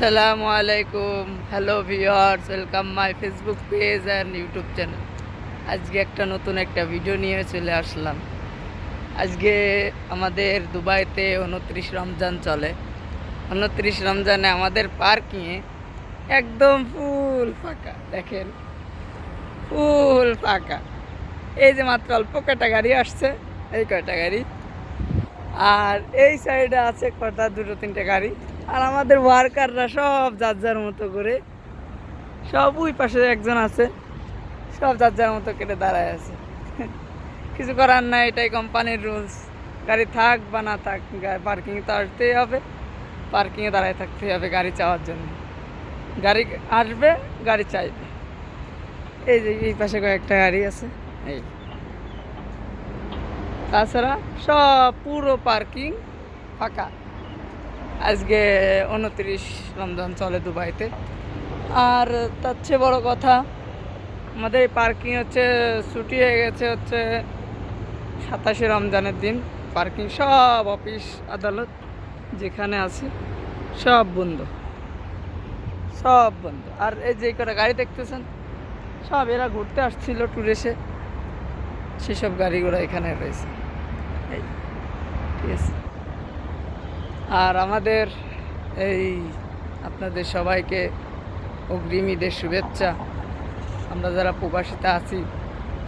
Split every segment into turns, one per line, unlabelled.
আসসালামু আলাইকুম। Hello viewers welcome my Facebook page and YouTube channel আজকে একটা নতুন একটা ভিডিও নিয়ে চলে আসলাম। আজকে আমাদের দুবাইতে উনত্রিশ রমজান চলে। উনত্রিশ রমজানে আমাদের পার্কিংয়ে একদম ফুল ফাঁকা, দেখেন। ফুল ফাঁকা। এই যে মাত্র অল্প কটা গাড়ি আসছে, এই কয়টা গাড়ি? আর এই সাইডে আছে কটা, দুটো, তিনটে গাড়ি। আর আমাদের ওয়ার্কাররা সব যার যার মতো করে, সব ওই পাশে একজন আছে, সব যার যার মতো কেটে দাঁড়ায় আছে। কিছু করার নাই, এটাই কোম্পানির রুলস গাড়ি থাক বা না থাক পার্কিংয়ে তো আসতেই হবে। পার্কিংয়ে দাঁড়ায় থাকতে হবে গাড়ি চাওয়ার জন্য। গাড়ি আসবে, গাড়ি চাইবে। এই যে এই পাশে কয়েকটা গাড়ি আছে, এই। তাছাড়া সব পুরো পার্কিং ফাঁকা। আজকে উনত্রিশ রমজান চলে দুবাইতে। আর তার চেয়ে বড় কথা, আমাদের পার্কিং হচ্ছে, ছুটি হয়ে গেছে হচ্ছে সাতাশে রমজানের দিন। পার্কিং সব অফিস, আদালত, যেখানে আছে, সব বন্ধ। সব বন্ধ। আর এই যে কটা গাড়ি দেখতেছেন, সব এরা ঘুরতে আসছিল ট্যুরেসে সেসব গাড়িগুলো এখানে রয়েছে। এই, ঠিক আছে। আর আমাদের এই আপনাদের সবাইকে অগ্রিম ঈদের শুভেচ্ছা। আমরা যারা প্রবাসীতে আছি,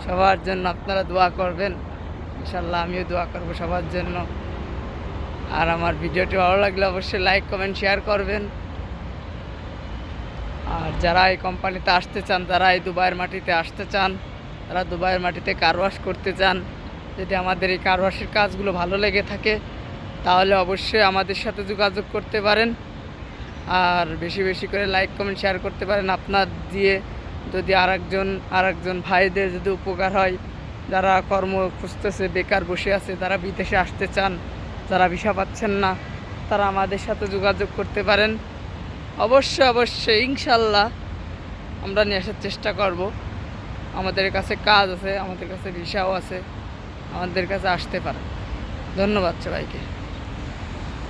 সবার জন্য আপনারা দোয়া করবেন। ইনশাল্লাহ আমিও দোয়া করব সবার জন্য। আর আমার ভিডিওটি ভালো লাগলে অবশ্যই লাইক, কমেন্ট, শেয়ার করবেন। আর যারা এই কোম্পানিতে আসতে চান, যারা এই দুবাইয়ের মাটিতে আসতে চান, তারা দুবাইয়ের মাটিতে কারওয়াশ করতে চান, যদি আমাদের এই কারওয়াশের কাজগুলো ভালো লেগে থাকে তাহলে অবশ্যই আমাদের সাথে যোগাযোগ করতে পারেন। আর বেশি বেশি করে লাইক কমেন্ট শেয়ার করতে পারেন আপনার দিয়ে। যদি আরেকজন আরেকজন ভাইদের যদি উপকার হয়, যারা কর্ম খুঁজতেছে, বেকার বসে আছে তারা বিদেশে আসতে চান, যারা ভিসা পাচ্ছেন না, তারা আমাদের সাথে যোগাযোগ করতে পারেন। অবশ্যই অবশ্যই, ইনশাল্লাহ আমরা নিয়ে আসার চেষ্টা করব। আমাদের কাছে কাজ আছে, আমাদের কাছে ভিসাও আছে, আমাদের কাছে আসতে পারে ধন্যবাদ সবাইকে।